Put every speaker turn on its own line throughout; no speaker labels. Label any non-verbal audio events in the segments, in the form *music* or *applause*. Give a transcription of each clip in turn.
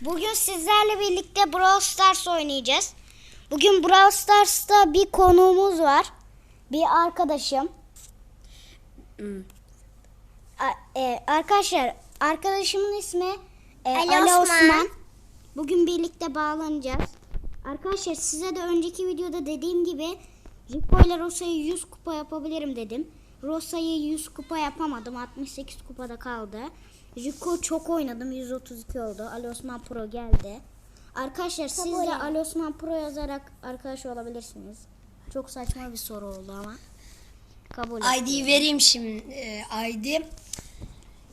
Bugün sizlerle birlikte Brawl Stars oynayacağız. Bugün Brawl Stars'ta bir konuğumuz var. Bir arkadaşım.
Hmm.
A- e, arkadaşlar arkadaşımın ismi e,
Ali
Ali,
Osman.
Osman. Bugün birlikte bağlanacağız. Arkadaşlar size de önceki videoda dediğim gibi Rico ile Rosa'yı 100 kupa yapabilirim dedim. Rosa'yı 100 kupa yapamadım. 68 kupada kaldı. Rico çok oynadım. 132 oldu. Ali Osman Pro geldi. Arkadaşlar siz de. Ali Osman Pro yazarak arkadaş olabilirsiniz. Çok saçma bir soru oldu ama. Kabul
ID'yi vereyim şimdi. e, ID.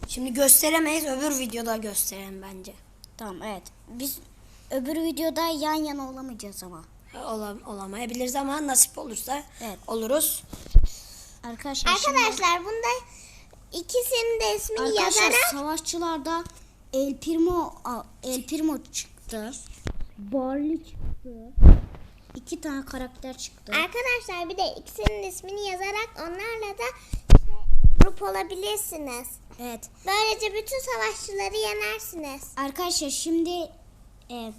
Şimdi gösteremeyiz. Öbür videoda gösterelim bence.
Tamam evet. Biz öbür videoda yan yana olamayacağız ama.
Olam, olamayabiliriz ama nasip olursa
Evet.
oluruz.
Arkadaşlar, şimdi-
Arkadaşlar bunda ikisinin de ismini
arkadaşlar
yazarak
savaşçılarda El Primo El Primo çıktı. Barley çıktı. İki tane karakter çıktı.
arkadaşlar bir de ikisinin ismini yazarak onlarla da şey, grup olabilirsiniz.
Evet.
Böylece bütün savaşçıları yenersiniz.
Arkadaşlar şimdi e,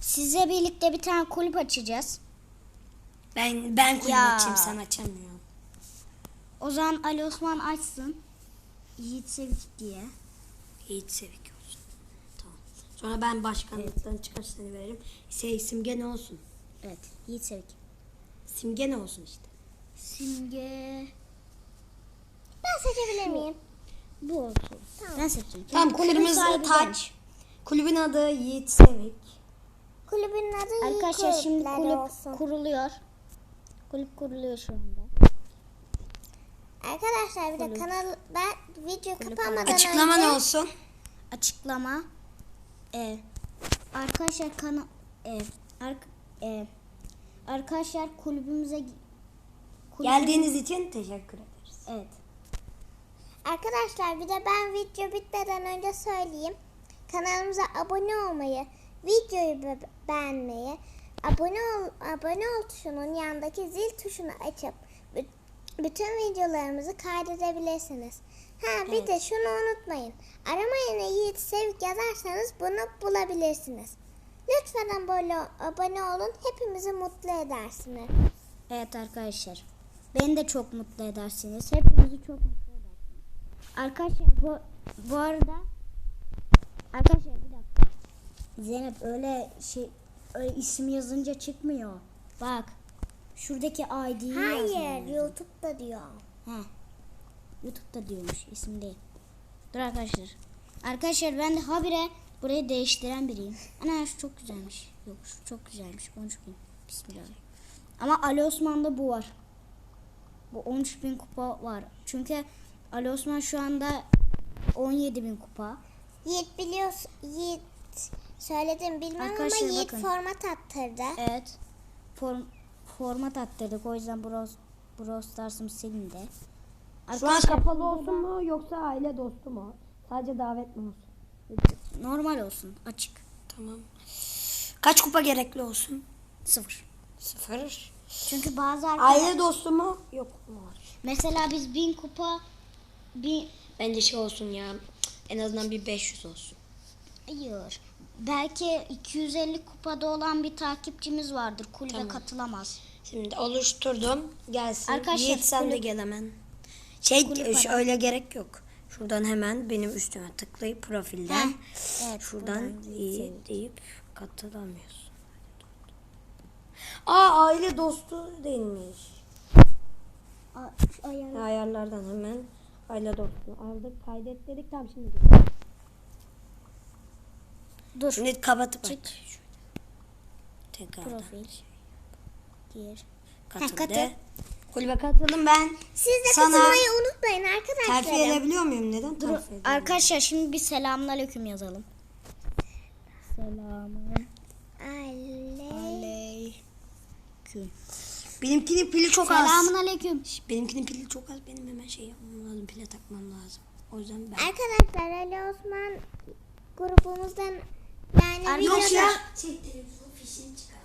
size birlikte bir tane kulüp açacağız.
Ben ben kulüp
Ya.
açayım sen açamıyorum.
O zaman Ali Osman açsın. Yiğit Sevik diye.
Yiğit Sevik olsun. Tamam. Sonra ben başkanlıktan çıkar seni veririm. Şey, simge ne olsun?
Evet. Yiğit Sevik.
Simge ne olsun işte.
Simge
Ben seçebilir miyim?
bu olsun.
Tamam.
Ben seçeceğim.
Tamam kırmızı taç. Kulübün adı Yiğit Sevik.
Kulübün adı
Arkadaşlar şimdi kulüp
olsun.
kuruluyor. Kulüp kuruluyor şu anda.
Arkadaşlar bir de kanal ben video kapanmadan
Açıklama
önce
ne olsun?
Açıklama. E, arkadaşlar kana e, ark- e, arkadaşlar kulübümüze gi- kulübüm-
Geldiğiniz için teşekkür ederiz.
Evet.
Arkadaşlar bir de ben video bitmeden önce söyleyeyim. Kanalımıza abone olmayı, videoyu be- beğenmeyi, abone ol, abone ol tuşunun yanındaki zil tuşunu açıp bütün videolarımızı kaydedebilirsiniz. Ha bir de şunu unutmayın. Arama yerine Yiğit Sevik yazarsanız bunu bulabilirsiniz. Lütfen böyle abone olun. Hepimizi mutlu edersiniz.
Evet arkadaşlar. Beni de çok mutlu edersiniz. Hepinizi çok mutlu edersiniz. Arkadaşlar bu, bu arada arkadaşlar bir dakika. Zeynep öyle şey öyle isim yazınca çıkmıyor. Bak. Şuradaki ID'yi
Hayır. YouTube'da diyor.
He. YouTube'da diyormuş isim değil. Dur arkadaşlar. Arkadaşlar ben de habire burayı değiştiren biriyim. Ana şu çok güzelmiş. Yok şu çok güzelmiş. 13 bin. Bismillah. Ama Ali Osman'da bu var. Bu 13 bin kupa var. Çünkü Ali Osman şu anda 17 bin kupa.
Yiğit biliyorsun. Yiğit söyledim bilmem
Arkadaşlar
ama Yiğit
bakın.
format attırdı.
Evet. Form, format attırdık. O yüzden Brawl, Brawl Stars'ım silindi.
Şu an kapalı olsun mu yoksa aile dostu mu? Sadece davet mi olsun?
Normal olsun. Açık.
Tamam. Kaç kupa gerekli olsun?
Sıfır.
Sıfır.
Çünkü bazı arkadaşlar...
Aile dostu mu? Yok mu?
Mesela biz bin kupa... Bin...
Bence şey olsun ya. En azından bir 500 olsun.
Hayır. Belki 250 kupada olan bir takipçimiz vardır. Kulübe
Tamam.
katılamaz.
Şimdi oluşturdum. Gelsin.
Arkadaşlar,
Yiğit sen de
kulüp-
gel hemen. Şey
ara.
öyle gerek yok. Şuradan hemen benim üstüme tıklayıp profilden
Heh, evet,
şuradan iyi deyip katılamıyorsun. Aa aile dostu değilmiş.
A-
Ayarlardan hemen aile dostunu aldık. Kaydet dedik. Tamam şimdi.
Dur.
Şimdi kapatıp
Çık.
aç. Şöyle. Tekrardan.
Profil. Gir.
Katıldı.
katıl.
Kulübe katıldım ben.
Siz de
Sana
katılmayı unutmayın
Terfi
arkadaşlar.
edebiliyor muyum? Neden
Dur.
terfi edemiyorum?
Arkadaşlar şimdi bir selamünaleyküm yazalım. Selamun
Ale.
aleyküm.
Benimkinin pili çok az.
Selamun aleyküm.
Benimkinin pili çok az. Benim hemen şey yapmam lazım. Pile takmam lazım. O yüzden ben.
Arkadaşlar Ali Osman grubumuzdan yani
Şey televizyon fişini çıkar.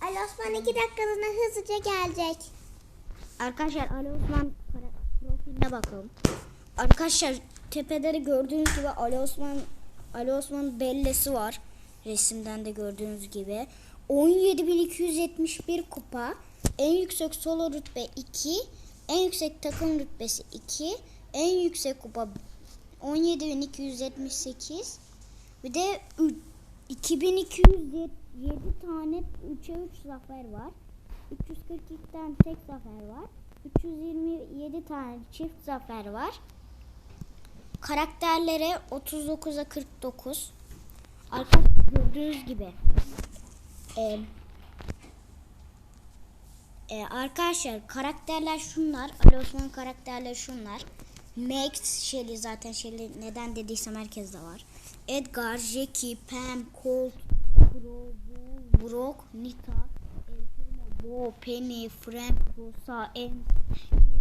Ali Osman iki dakikalığına hızlıca gelecek.
Arkadaşlar Ali Osman profiline bakalım. Arkadaşlar tepede de gördüğünüz gibi Ali Osman Ali Osman'ın bellesi var. Resimden de gördüğünüz gibi. 17.271 kupa. En yüksek solo rütbe 2. En yüksek takım rütbesi 2. En yüksek kupa 17.278. Bir de ü- 2207 tane 3'e 3 zafer var. 342 tane tek zafer var. 327 tane çift zafer var. Karakterlere 39'a 49. Arkadaşlar gördüğünüz gibi. Ee, e, arkadaşlar karakterler şunlar. Ali Osman karakterleri şunlar. Max, Shelly zaten Shelly neden dediysem herkes de var. Edgar, Jackie, Pam, Colt, Bull, Brock, Nita, El Bo, Penny, Frank, Rosa, Em,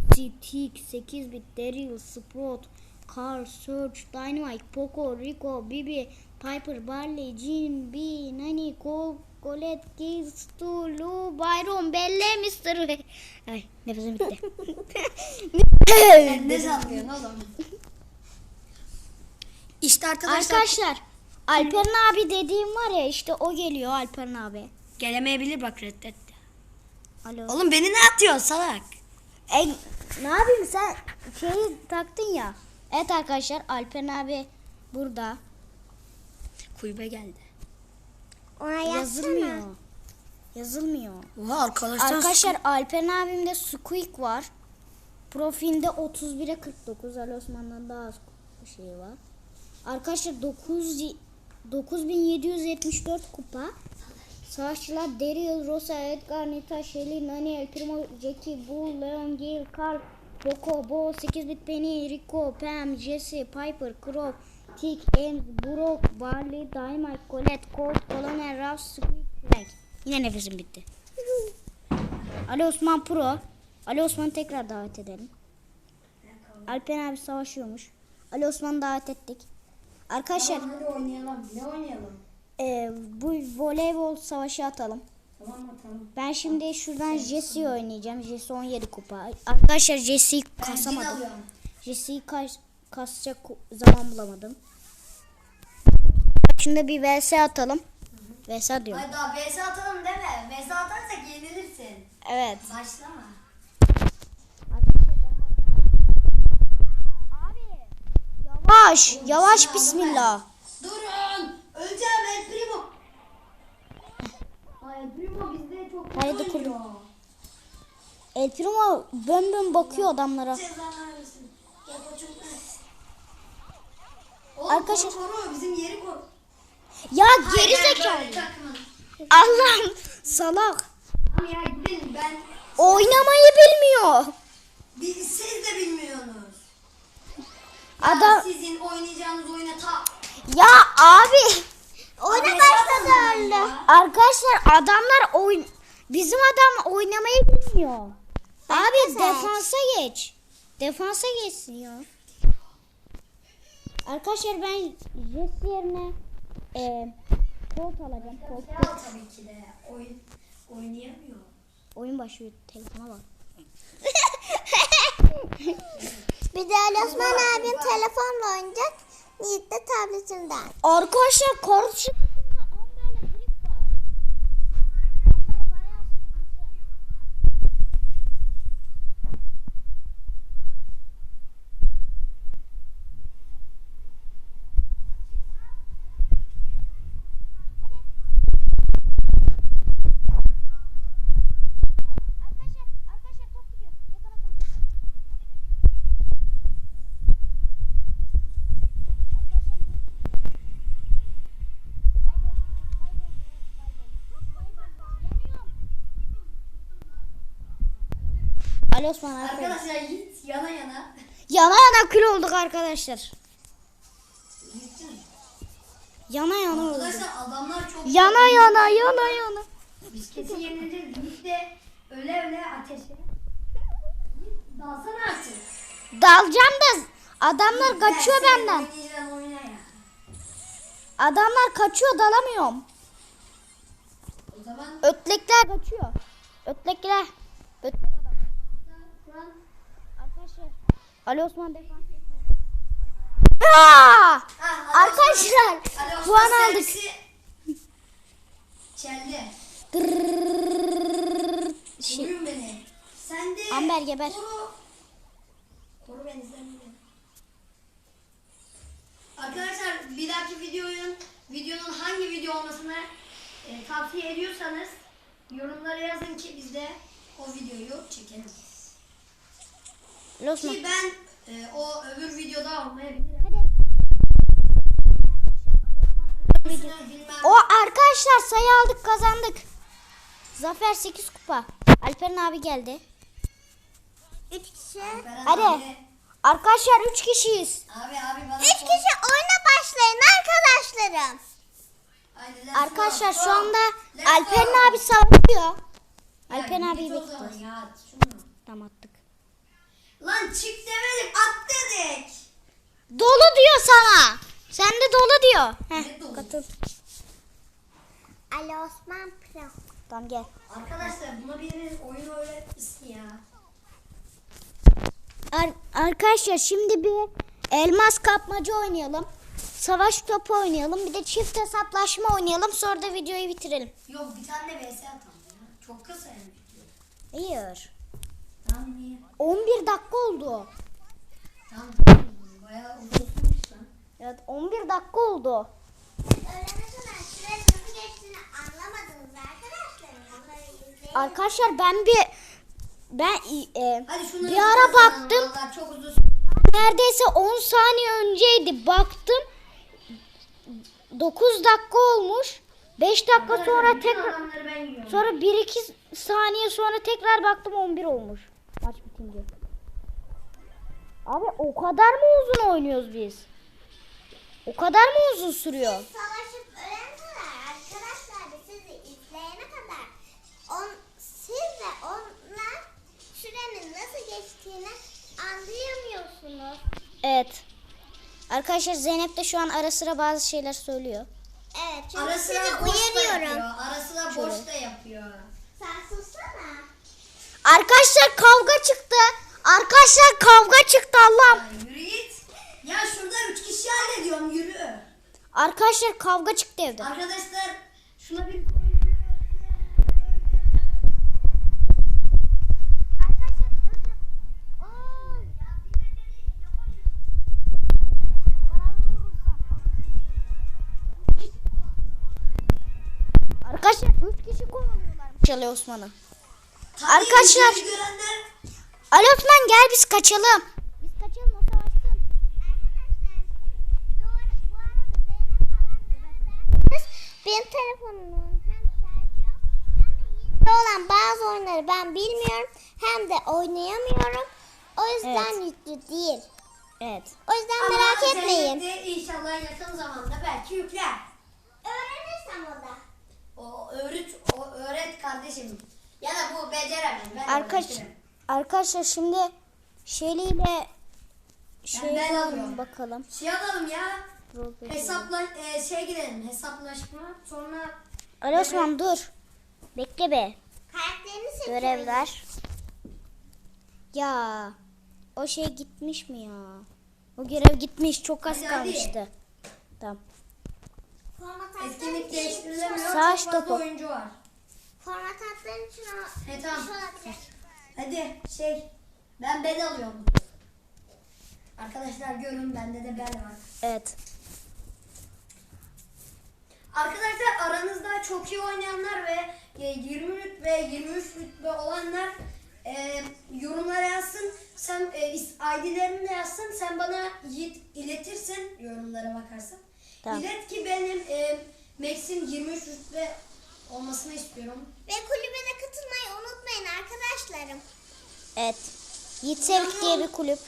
Jesse, Tick, 8 bit, Daryl, Sprout, Carl, Surge, Dynamite, Poco, Rico, Bibi, Piper, Barley, Jean, B, Nani, Cole, Stu, Lou, Byron, Belle, Mr. Ay nefesim bitti. *laughs*
Ne sallıyorsun oğlum? İşte arkadaşlar,
Arkadaşlar Alperen abi dediğim var ya işte o geliyor Alperen abi.
gelemeyebilir bak reddetti.
Alo.
Oğlum beni ne atıyorsun salak?
E, ne yapayım sen şeyi taktın ya. Evet arkadaşlar Alperen abi burada.
Kulübe geldi.
Ona yazsana.
Yazılmıyor. Yazılmıyor.
Oha arkadaşlar.
Arkadaşlar Alperen abimde Squeak var. Profilde 31'e 49. Ali Osman'dan daha az şey var. Arkadaşlar 9 9774 kupa. Savaşçılar Daryl, Rosa, Edgar, Nita, Shelly, Nani, El Primo, Jackie, Bull, Leon, Gale, Carl, Poco, Bo, 8 bit Penny, Rico, Pam, Jesse, Piper, Crow, Tick, Ames, Brock, Barley, Dynamite, Colette, Colt, Colonel, Ruff, Squeak. Yine nefesim bitti. Ali Osman Pro. Ali Osman'ı tekrar davet edelim. Alpen abi savaşıyormuş. Ali Osman'ı davet ettik. Arkadaşlar
Hadi oynayalım. Ne oynayalım?
e, bu voleybol savaşı atalım.
Tamam tamam.
Ben şimdi şuradan Jesse'yi oynayacağım. Jesse 17 kupa. Arkadaşlar Jesse'yi kasamadım. Jesse'yi kas, kasacak zaman bulamadım. Şimdi bir vs atalım. Vs diyorum.
Hadi daha VS atalım deme. VS atarsak yenilirsin.
Evet.
Başlama.
Yavaş, yavaş bismillah.
Durun. Öleceğim El Primo. Ay El Primo bizde çok kötü
kurdum. El Primo bön bön bakıyor adamlara.
Cezanı versin. Gel koçum. Oğlum
Arkadaşlar-
koru bizim yeri koru.
Ya geri
Hayır,
zekalı.
böyle.
Allah'ım salak.
Tamam ya gidelim ben.
Oynamayı bilmiyor.
Biz, siz de bilmiyorsunuz.
Adam
Ya sizin oynayacağınız oyuna ta...
ya abi
Oyuna başladı öyle.
arkadaşlar adamlar oyun bizim adam oynamayı bilmiyor. Abi defansa geç. Defansa geçsin ya. Arkadaşlar ben Jesse yerine e, Colt alacağım. Colt.
Ya tabii ki de oyun oynayamıyor.
Oyun başlıyor. Telefona bak. *laughs*
Bir de Ali Osman abim telefonla oynayacak. Yiğit de tabletinden.
Arkadaşlar karşı Ali Osman aferin.
Arkadaşlar Yiğit yana yana.
Yana yana kül olduk arkadaşlar. Yana yana olduk.
Arkadaşlar adamlar çok...
Yana yana yana yana.
Biz kesin yenileceğiz. Yiğit de öyle öyle ateşe. Yiğit dalsana artık.
Dalacağım da adamlar kaçıyor
Ben senin
benden. Adamlar kaçıyor dalamıyorum.
O zaman
Ötlekler kaçıyor. Ötlekler. Arkadaşlar Ali Osman defans. Arkadaşlar
Ali
puan
Osman
aldık.
servisi Çeldi.
Şey,
Koruyun beni. Sen de
Amber geber.
koru. Koru beni sen de. Arkadaşlar bir dahaki videonun videonun hangi video olmasını e, tavsiye ediyorsanız yorumlara yazın ki biz de o videoyu çekelim.
Losman.
Ki ben e, o öbür videoda olmayabilirim. Bilmem.
O arkadaşlar sayı aldık kazandık. Zafer 8 kupa. Alperen abi geldi.
3 kişi.
Hadi.
Abi,
Arkadaşlar 3 kişiyiz.
abi, abi bana
3
sor.
kişi oyuna başlayın arkadaşlarım.
Let's
Arkadaşlar şu anda Alperen abi savaşıyor. Alperen
at şunu.
Tamam.
Lan çık demedim at dedik.
Dolu diyor sana. Sen de dolu diyor.
Ne
Heh,
dolu?
katıl.
Ali Osman Pro.
Tamam gel.
Arkadaşlar buna birinin oyun öğretmişsin ya.
Ar- arkadaşlar şimdi bir elmas kapmaca oynayalım. Savaş topu oynayalım. Bir de çift hesaplaşma oynayalım. Sonra da videoyu bitirelim.
Yok bir tane de vs atalım ya. Çok kısa yani video.
Hayır.
Tamam niye?
11 dakika oldu.
Tamam. Bayağı uzunmuş lan.
Evet 11 dakika oldu. Arkadaşlar ben bir ben e, bir ara baktım. Neredeyse 10 saniye önceydi. Baktım 9 dakika olmuş. 5 dakika sonra tekrar sonra 1-2 saniye sonra tekrar baktım 11 olmuş. Maç bitince. Abi o kadar mı uzun oynuyoruz biz? O kadar mı uzun sürüyor?
Savaşıp ölene kadar arkadaşlar da sizi izleyene kadar on, siz de onlar sürenin nasıl geçtiğini anlayamıyorsunuz.
Evet. Arkadaşlar Zeynep de şu an ara sıra bazı şeyler söylüyor.
Evet çünkü
Ara
sizi
sıra boş da
uyarıyorum.
yapıyor. Ara sıra boş da yapıyor.
Sen sussana.
Arkadaşlar kavga çıktı. Arkadaşlar kavga çıktı Allah'ım.
Yürü git. Ya şurada üç kişi hallediyorum yürü.
Arkadaşlar kavga çıktı evde.
Arkadaşlar şuna bir
Arkadaşlar 3 kişi kovalıyorlarmış Ali Osman'ı.
Tabii
Arkadaşlar- Ali Osman gel biz kaçalım. Biz kaçalım o savaşsın.
Benim telefonumun hem şarjı yok hem de yüklü olan bazı oyunları ben bilmiyorum hem de oynayamıyorum. O yüzden
Evet.
yüklü değil.
Evet.
O yüzden
ama
merak etmeyin.
inşallah yakın zamanda belki yükler.
Öğrenirsem o da.
O öğret, o öğret kardeşim. Ya da bu beceremem. Ben
Arkadaş,
öğretirim.
arkadaşlar şimdi Şeli ile şey
ben alıyorum.
bakalım.
Şey yapalım ya. Hesapla e, şey girelim. Hesaplaşma. Sonra
Ali Osman dur. Bekle be.
Karakterini seçiyorum.
Görevler. Ya o şey gitmiş mi ya? O görev gitmiş. Çok az
Hadi, hadi.
kalmıştı. Tamam.
Format
etkinlik değiştirilemiyor.
Savaş
Çok fazla
topu.
oyuncu var.
Format attığım için o
He, tamam.
şey olabilir.
Hadi şey ben bel alıyorum. Arkadaşlar görün bende de bel var.
Evet.
Arkadaşlar aranızda çok iyi oynayanlar ve e, 20 rütbe ve 23 rütbe olanlar e, yorumlara yazsın. Sen e, is- ID'lerini de yazsın. Sen bana Yiğit iletirsin yorumlara bakarsın.
Tamam.
İlet ki benim e, Max'in 23 rütbe olmasını istiyorum.
Ve kulübe de katılmayı unutmayın arkadaşlarım.
Evet. Yiğit Sevik diye bir kulüp.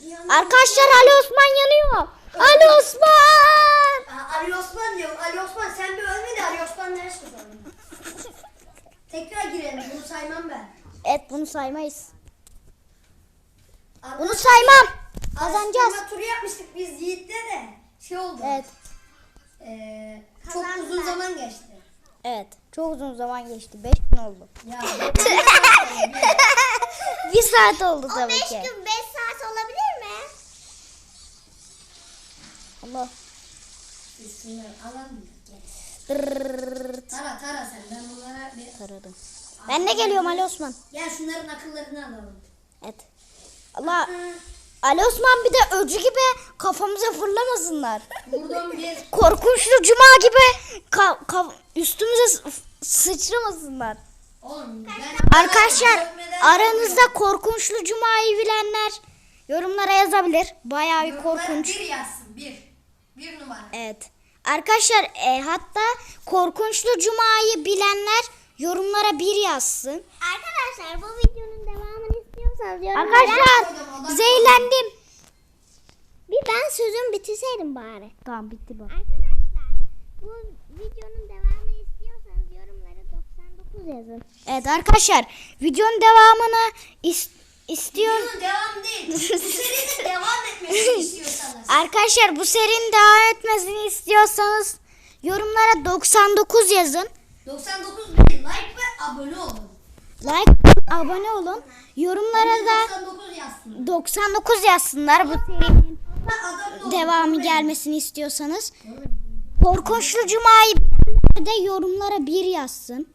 Yani-
Arkadaşlar Ali Osman yanıyor. Ali Osman!
Aa, Ali Osman diyorum. Ali Osman sen bir ölme de Ali Osman ders tutalım. *laughs* Tekrar girelim. Bunu saymam ben.
Evet bunu saymayız. Bunu
Arkadaşlar,
saymam. Kazanacağız.
Turu yapmıştık biz Yiğit'le de. Şey oldu.
Evet.
Ee, çok uzun zaman geçti.
Evet. Çok uzun zaman geçti. 5 gün oldu.
Ya. *laughs*
Bir saat oldu tabii
5
ki.
gün 5 saat olabilir mi? Allah. Dırrrrt.
Tara tara sen. Ben bunlara bir...
Taradım. Ben de geliyorum Ali Osman.
Gel şunların akıllarını alalım.
Evet. Allah. Ali Osman bir de öcü gibi kafamıza fırlamasınlar.
Buradan bir...
Korkunçlu cuma gibi ka- ka- üstümüze s- sıçramasınlar.
Oğlum.
Arkadaşlar aranızda korkunçlu cumayı bilenler yorumlara yazabilir. Bayağı bir korkunç.
Bir yazsın. Bir. Bir numara.
Evet. Arkadaşlar e, hatta korkunçlu cumayı bilenler yorumlara bir yazsın.
Arkadaşlar bu videonun
Arkadaşlar zehirlendim.
Bir ben sözümü bitirseydim bari.
Tamam bitti bu.
Arkadaşlar bu videonun devamını istiyorsanız yorumlara 99 yazın.
Evet arkadaşlar videonun devamını is- istiyor.
Videonun devam değil. Bu *laughs* serinin devam etmesini istiyorsanız.
Arkadaşlar bu serinin devam etmesini istiyorsanız yorumlara 99 yazın.
99 bin like ve abone olun.
Like abone olun. Yorumlara da
99 yazsın.
99 yazsınlar bu serinin devamı gelmesini istiyorsanız. Korkunçlu Cuma'yı de yorumlara bir yazsın.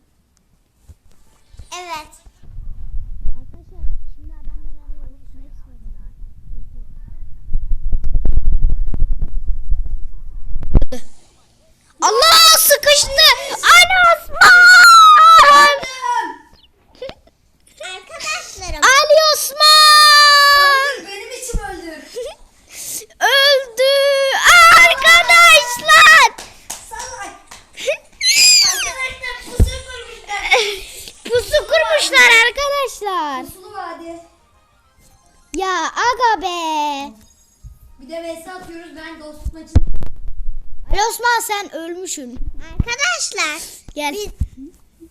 Evet.
Allah sıkıştı. Gel.
biz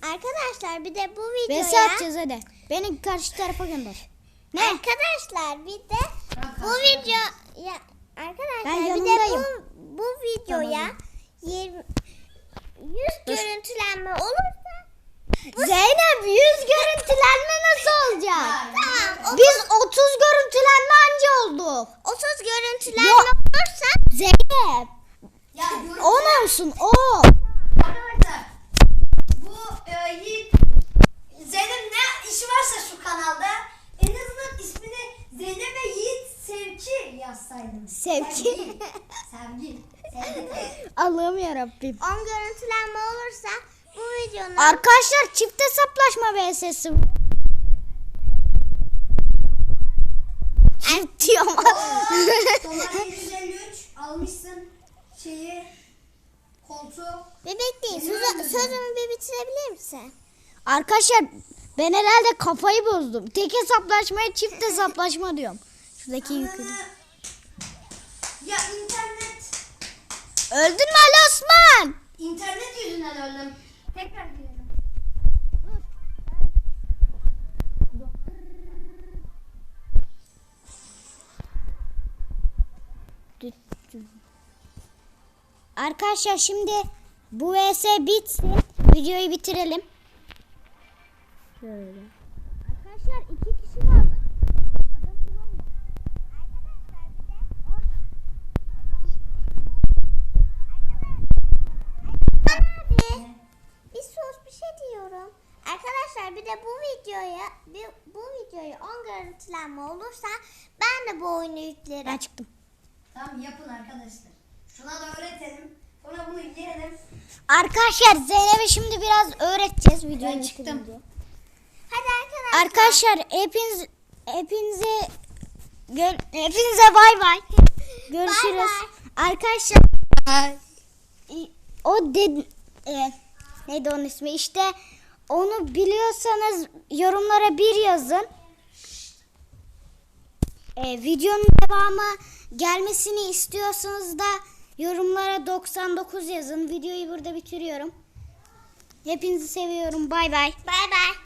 arkadaşlar bir de bu
Vs
videoya
atacağız hadi. Beni karşı tarafa gönder. Ne?
arkadaşlar bir de bu video ya arkadaşlar bir de bu bu videoya 20 100 görüntülenme olursa
Zeynep yüz görüntülenme nasıl olacak?
tamam
Biz 30 görüntülenme anca olduk.
30 görüntülenme
Yok.
olursa
Zeynep
Ya görün.
10 olsun 10.
Arkadaşlar bu e, Yiğit Zeynep ne işi varsa şu kanalda en azından ismini Zeynep ve Yiğit Sevki yazsaydınız.
Sevki.
Sevgi. Sevgi.
Allah'ım yarabbim.
10 görüntülenme olursa bu videonun
Arkadaşlar çift hesaplaşma VS'si. Çift diyor ama.
Dolar 753 almışsın şeyi koltuğu.
Bebek değil. Sözü, sözümü bir bitirebilir misin?
Arkadaşlar ben herhalde kafayı bozdum. Tek hesaplaşmaya çift hesaplaşma diyorum. Şuradaki.
Ananı- Ya internet.
Öldün mü Ali Osman?
İnternet yüzünden öldüm. Tekrar girelim.
Arkadaşlar şimdi bu vs bitsin. Videoyu bitirelim. Şöyle. Arkadaşlar iki kişi var. Adam bulamıyor.
Arkadaşlar bir de orada. Abi bir sus bir şey diyorum. Arkadaşlar bir de bu videoya bir, bu videoya 10 görüntülenme olursa ben de bu oyunu yüklerim.
Ben çıktım.
Tamam yapın arkadaşlar. Şuna da öğretelim. Sonra bunu yiyelim.
Arkadaşlar Zeynep'e şimdi biraz öğreteceğiz videoyu
Ben çıktım.
bitirince.
Arkadaşlar.
Arkadaşlar hepiniz hepinize hepinize bay bay. Görüşürüz. Arkadaşlar i- o de e, neydi onun ismi? İşte onu biliyorsanız yorumlara bir yazın. E, videonun devamı gelmesini istiyorsanız da yorumlara 99 yazın. Videoyu burada bitiriyorum. Hepinizi seviyorum. Bay bay.
Bay bay.